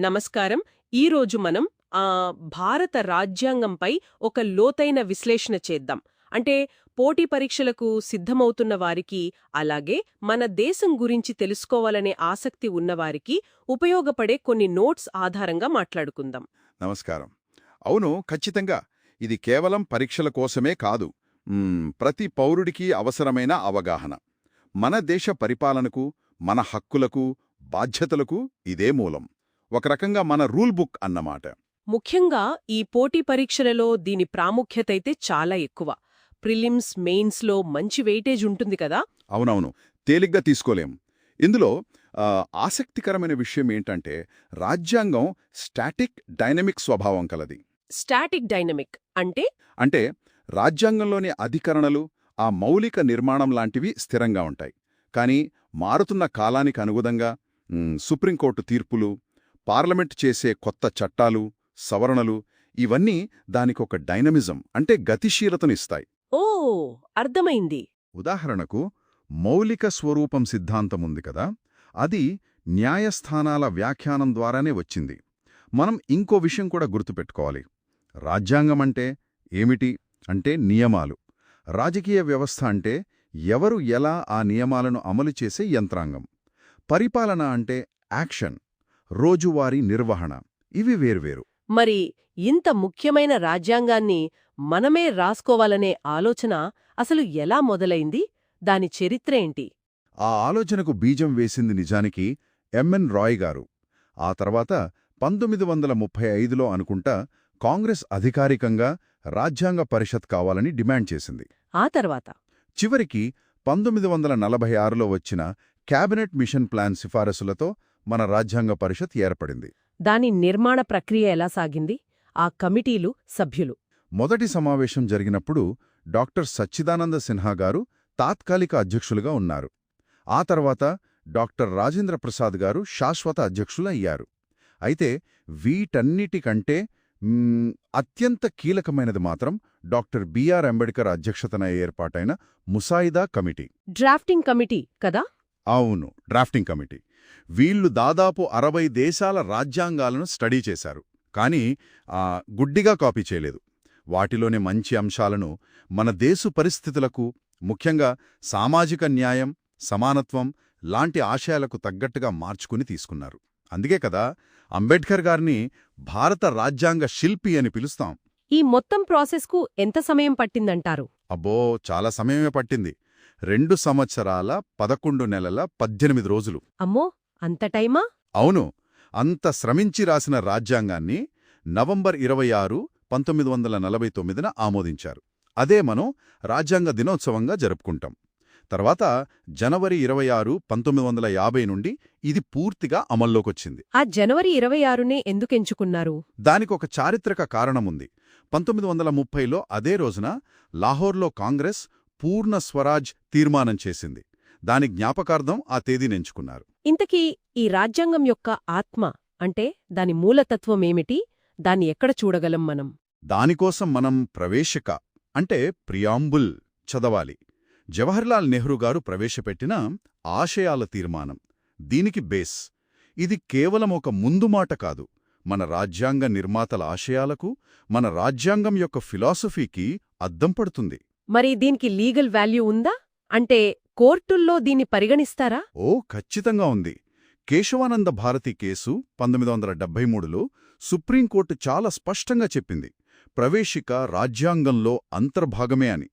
నమస్కారం. ఈరోజు మనం ఆ, భారత రాజ్యాంగంపై ఒక లోతైన విశ్లేషణ చేద్దాం. అంటే పోటీ పరీక్షలకు సిద్ధమవుతున్న వారికి అలాగే మన దేశం గురించి తెలుసుకోవాలనే ఆసక్తి ఉన్నవారికి ఉపయోగపడే కొన్ని నోట్స్ ఆధారంగా మాట్లాడుకుందాం. నమస్కారం. అవును ఖచ్చితంగా. ఇది కేవలం పరీక్షల కోసమే కాదు. ప్రతి పౌరుడికి అవసరమైన అవగాహన. మన దేశ పరిపాలనకు మన హక్కులకు బాధ్యతలకు ఇదే మూలం. ఒక రకంగా మన రూల్ బుక్ అన్నమాట. ముఖ్యంగా ఈ పోటీ పరీక్షలలో దీని ప్రాముఖ్యతైతే చాలా ఎక్కువ. ప్రిలిమ్స్ మెయిన్స్లో మంచి వెయిటేజ్ ఉంటుంది కదా? అవునవును. తేలిగ్గా తీసుకోలేం. ఇందులో ఆసక్తికరమైన విషయం ఏంటంటే రాజ్యాంగం స్టాటిక్ డైనమిక్ స్వభావం కలది. స్టాటిక్ డైనమిక్ అంటే? అంటే రాజ్యాంగంలోని అధికరణలు ఆ మౌలిక నిర్మాణం లాంటివి స్థిరంగా ఉంటాయి. కానీ మారుతున్న కాలానికి అనుగుణంగా సుప్రీంకోర్టు తీర్పులు పార్లమెంట్ చేసే కొత్త చట్టాలు సవరణలు ఇవన్నీ దానికొక డైనమిజం అంటే గతిశీలతనిస్తాయి. ఓ అర్థమైంది. ఉదాహరణకు మౌలిక స్వరూపం సిద్ధాంతం ఉంది కదా అది న్యాయస్థానాల వ్యాఖ్యానం ద్వారానే వచ్చింది. మనం ఇంకో విషయం కూడా గుర్తుపెట్టుకోవాలి. రాజ్యాంగం అంటే ఏమిటి? అంటే నియమాలు. రాజకీయ వ్యవస్థ అంటే ఎవరు ఎలా ఆ నియమాలను అమలు చేసే యంత్రాంగం. పరిపాలన అంటే యాక్షన్. రోజువారీ నిర్వహణ. ఇవి వేర్వేరు మరి ఇంత ముఖ్యమైన రాజ్యాంగాన్ని మనమే రాసుకోవాలనే ఆలోచన అసలు ఎలా మొదలైంది? దాని చరిత్ర ఏంటి? ఆ ఆలోచనకు బీజం వేసింది నిజానికి ఎంఎన్ రాయ్ గారు. ఆ తర్వాత పంతొమ్మిది వందల ముప్పై ఐదులో అనుకుంటా కాంగ్రెస్ అధికారికంగా రాజ్యాంగ పరిషత్ కావాలని డిమాండ్ చేసింది. ఆ తర్వాత? చివరికి పంతొమ్మిది వందల నలభై ఆరులో వచ్చిన క్యాబినెట్ మిషన్ ప్లాన్ సిఫారసులతో మన రాజ్యాంగ పరిషత్ ఏర్పడింది. దాని నిర్మాణ ప్రక్రియ ఎలా సాగింది? ఆ కమిటీలు సభ్యులు. మొదటి సమావేశం జరిగినప్పుడు డాక్టర్ సచ్చిదానంద సిన్హా గారు తాత్కాలిక అధ్యక్షులుగా ఉన్నారు. ఆ తర్వాత డాక్టర్ రాజేంద్ర ప్రసాద్ గారు శాశ్వత అధ్యక్షులు అయ్యారు అయితే వీటన్నిటికంటే అత్యంత కీలకమైనది మాత్రం డాక్టర్ బిఆర్ అంబేడ్కర్ అధ్యక్షతన ఏర్పాటైన ముసాయిదా కమిటీ. డ్రాఫ్టింగ్ కమిటీ కదా? అవును డ్రాఫ్టింగ్ కమిటీ. వీళ్ళు దాదాపు అరవై దేశాల రాజ్యాంగాలను స్టడీ చేశారు. కానీ ఆ, గుడ్డిగా కాపీ చేయలేదు. వాటిలోని మంచి అంశాలను మన దేశ పరిస్థితులకు ముఖ్యంగా సామాజిక న్యాయం సమానత్వం లాంటి ఆశయాలకు తగ్గట్టుగా మార్చుకుని తీసుకున్నారు. అందుకే కదా అంబేడ్కర్ గారిని భారత రాజ్యాంగ శిల్పి అని పిలుస్తాం. ఈ మొత్తం ప్రాసెస్కు ఎంత సమయం పట్టిందంటారు? అబ్బో చాలా సమయమే పట్టింది. రెండు సంవత్సరాల పదకొండు నెలల పద్దెనిమిది రోజులు. అమ్మో! అంత టైమా? అవును. అంత శ్రమించి రాసిన రాజ్యాంగాన్ని నవంబర్ ఇరవై ఆరు పంతొమ్మిది వందల నలభై తొమ్మిదిన ఆమోదించారు. అదే మనం రాజ్యాంగ దినోత్సవంగా జరుపుకుంటాం. తర్వాత జనవరి ఇరవై ఆరు పంతొమ్మిది వందల యాభై నుండి ఇది పూర్తిగా అమల్లోకొచ్చింది. ఆ జనవరి ఇరవై ఆరునే ఎందుకెంచుకున్నారు? దానికొక చారిత్రక కారణముంది. పంతొమ్మిది వందల ముప్పైలో అదే రోజున లాహోర్లో కాంగ్రెస్ పూర్ణ స్వరాజ్ తీర్మానం చేసింది. దాని జ్ఞాపకార్థం ఆ తేదీనెంచుకున్నారు ఇంతకీ ఈ రాజ్యాంగం యొక్క ఆత్మ అంటే దాని మూలతత్వమేమిటి? దాన్ని ఎక్కడ చూడగలం మనం? దానికోసం మనం ప్రవేశిక అంటే ప్రియాంబుల్ చదవాలి. జవహర్లాల్ నెహ్రూ గారు ప్రవేశపెట్టిన ఆశయాల తీర్మానం. దీనికి బేస్. ఇది కేవలం ఒక ముందు మాట కాదు. మన రాజ్యాంగ నిర్మాతల ఆశయాలకు మన రాజ్యాంగం యొక్క ఫిలాసఫీకి అద్దం పడుతుంది. మరి దీనికి లీగల్ వాల్యూ ఉందా? అంటే కోర్టుల్లో దీన్ని పరిగణిస్తారా? ఓ ఖచ్చితంగా ఉంది. కేశవానంద భారతి కేసు పంతొమ్మిది వందల డెబ్బై మూడులో సుప్రీంకోర్టు చాలా స్పష్టంగా చెప్పింది. ప్రవేశిక రాజ్యాంగంలో అంతర్భాగమే అని.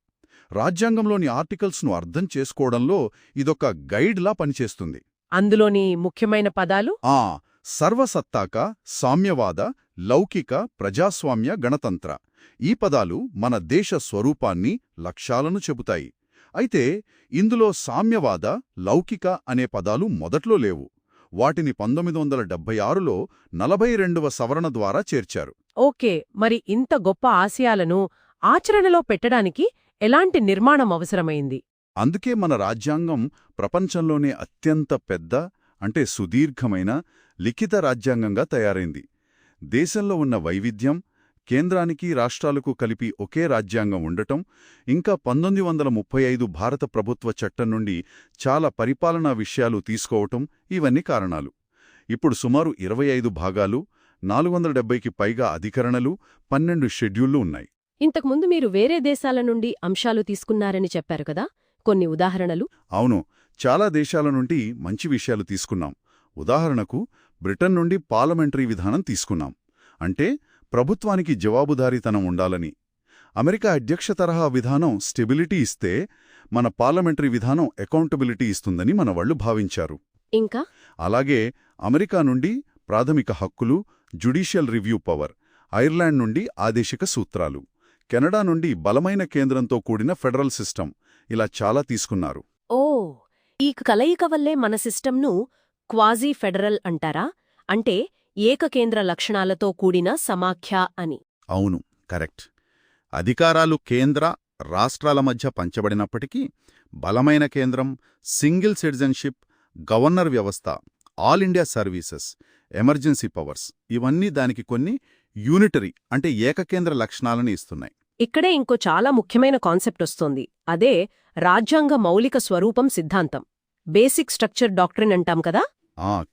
రాజ్యాంగంలోని ఆర్టికల్స్ను అర్థం చేసుకోవడంలో ఇదొక గైడ్లా పనిచేస్తుంది. అందులోని ముఖ్యమైన పదాలు? ఆ సర్వసత్తాక సామ్యవాద లౌకిక ప్రజాస్వామ్య గణతంత్ర. ఈ పదాలు మన దేశ స్వరూపాన్ని లక్ష్యాలను చెబుతాయి. అయితే ఇందులో సామ్యవాద లౌకిక అనే పదాలు మొదట్లో లేవు. వాటిని పంతొమ్మిది వందల డెబ్బై ఆరులో నలభై రెండవ సవరణ ద్వారా చేర్చారు. ఓకే మరి ఇంత గొప్ప ఆశయాలను ఆచరణలో పెట్టడానికి ఎలాంటి నిర్మాణం అవసరమైంది? అందుకే మన రాజ్యాంగం ప్రపంచంలోనే అత్యంత పెద్ద అంటే సుదీర్ఘమైన లిఖిత రాజ్యాంగంగా తయారైంది. దేశంలో ఉన్న వైవిధ్యం కేంద్రానికి రాష్ట్రాలకు కలిపి ఒకే రాజ్యాంగం ఉండటం ఇంకా పంతొమ్మిది వందల ముప్పై ఐదు భారత ప్రభుత్వ చట్టం నుండి చాలా పరిపాలనా విషయాలు తీసుకోవటం ఇవన్నీ కారణాలు. ఇప్పుడు సుమారు ఇరవై ఐదు భాగాలు నాలుగు వందల డెబ్బైకి పైగా అధికరణలు పన్నెండు షెడ్యూళ్ళు ఉన్నాయి. ఇంతకుముందు మీరు వేరే దేశాల నుండి అంశాలు తీసుకున్నారని చెప్పారు కదా? కొన్ని ఉదాహరణలు? అవును. చాలా దేశాల నుండి మంచి విషయాలు తీసుకున్నాం. ఉదాహరణకు బ్రిటన్ నుండి పార్లమెంటరీ విధానం తీసుకున్నాం. అంటే ప్రభుత్వానికి జవాబుదారీతనం ఉండాలని. అమెరికా అధ్యక్ష తరహా విధానం స్టెబిలిటీ ఇస్తే మన పార్లమెంటరీ విధానం అకౌంటబిలిటీ ఇస్తుందని మన వాళ్ళు భావించారు. ఇంకా? అలాగే అమెరికా నుండి ప్రాథమిక హక్కులు జుడిషియల్ రివ్యూ పవర్ ఐర్లాండ్ నుండి ఆదేశిక సూత్రాలు కెనడా నుండి బలమైన కేంద్రంతో కూడిన ఫెడరల్ సిస్టమ్ ఇలా చాలా తీసుకున్నారు. ఓ! ఈ కలయిక వల్లే మన సిస్టమ్ను క్వాజీ ఫెడరల్ అంటారా? అంటే ఏకకేంద్ర లక్షణాలతో కూడిన సమాఖ్య అని. అవును కరెక్ట్. అధికారాలు కేంద్ర రాష్ట్రాల మధ్య పంచబడినప్పటికీ బలమైన కేంద్రం సింగిల్ సిటిజన్షిప్ గవర్నర్ వ్యవస్థ all India services emergency powers ఇవన్నీ దానికి కొన్ని యూనిటరీ అంటే ఏకకేంద్ర లక్షణాలని ఇస్తున్నాయి. ఇక్కడే ఇంకో చాలా ముఖ్యమైన కాన్సెప్ట్ వస్తోంది. అదే రాజ్యాంగ మౌలిక స్వరూపం సిద్ధాంతం. బేసిక్ స్ట్రక్చర్ డాక్ట్రిన్ అంటాం కదా?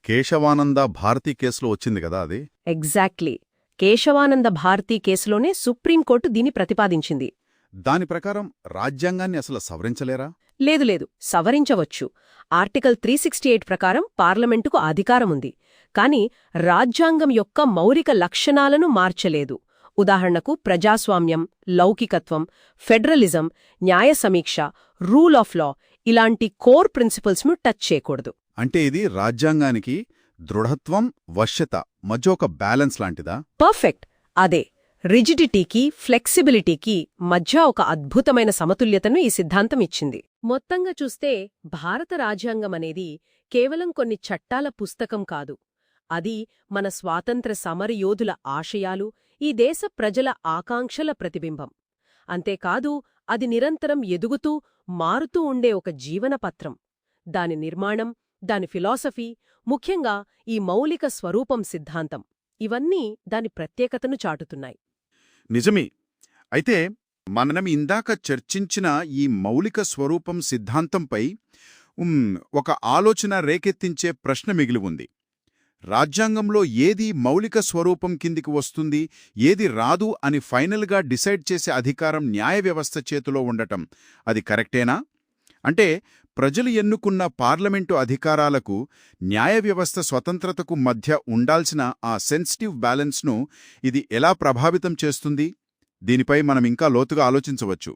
కేశవానంద భారతీ కేసులో వచ్చింది కదా అది? ఎగ్జాక్ట్లీ. కేశవానంద భారతీ కేసులోనే సుప్రీంకోర్టు దీన్ని ప్రతిపాదించింది. దాని ప్రకారం రాజ్యాంగాన్ని అసలు సవరించలేరా? లేదు లేదు. సవరించవచ్చు. ఆర్టికల్ త్రీ సిక్స్టీ ఎయిట్ ప్రకారం పార్లమెంటుకు అధికారముంది కాని రాజ్యాంగం యొక్క మౌలిక లక్షణాలను మార్చలేదు. ఉదాహరణకు ప్రజాస్వామ్యం లౌకికత్వం ఫెడరలిజం న్యాయ సమీక్ష రూల్ ఆఫ్ లా ఇలాంటి కోర్ ప్రిన్సిపల్స్ను టచ్ చేయకూడదు. అంటే ఇది రాజ్యాంగానికి దృఢత్వం వశ్యత మధ్య ఒక బ్యాలెన్స్ లాంటిదా? పర్ఫెక్ట్. అదే రిజిడిటీకి ఫ్లెక్సిబిలిటీకి మధ్య ఒక అద్భుతమైన సమతుల్యతను ఈ సిద్ధాంతం ఇచ్చింది. మొత్తంగా చూస్తే భారత రాజ్యాంగం అనేది కేవలం కొన్ని చట్టాల పుస్తకం కాదు. అది మన స్వాతంత్ర సమరయోధుల ఆశయాలు ఈ దేశ ప్రజల ఆకాంక్షల ప్రతిబింబం. అంతేకాదు అది నిరంతరం ఎదుగుతూ మారుతూ ఉండే ఒక జీవనపత్రం. దాని నిర్మాణం దాని ఫిలాసఫీ ముఖ్యంగా ఈ మౌలిక స్వరూపం సిద్ధాంతం. ఇవన్నీ దాని ప్రత్యేకతను చాటుతున్నాయి. నిజమే. అయితే మనం ఇందాక చర్చించిన ఈ మౌలిక స్వరూపం సిద్ధాంతంపై ఒక ఆలోచన రేకెత్తించే ప్రశ్న మిగిలి ఉంది. రాజ్యాంగంలో ఏది మౌలిక స్వరూపం కిందికి వస్తుంది ఏది రాదు అని ఫైనల్గా డిసైడ్ చేసే అధికారం న్యాయ వ్యవస్థ చేతిలో ఉండటం అది కరెక్టేనా? అంటే ప్రజలు ఎన్నుకున్న పార్లమెంటు అధికారాలకు న్యాయ వ్యవస్థ స్వతంత్రతకు మధ్య ఉండాల్సిన ఆ సెన్సిటివ్ బ్యాలెన్స్ను ఇది ఎలా ప్రభావితం చేస్తుంది? దీనిపై మనం ఇంకా లోతుగా ఆలోచించవచ్చు.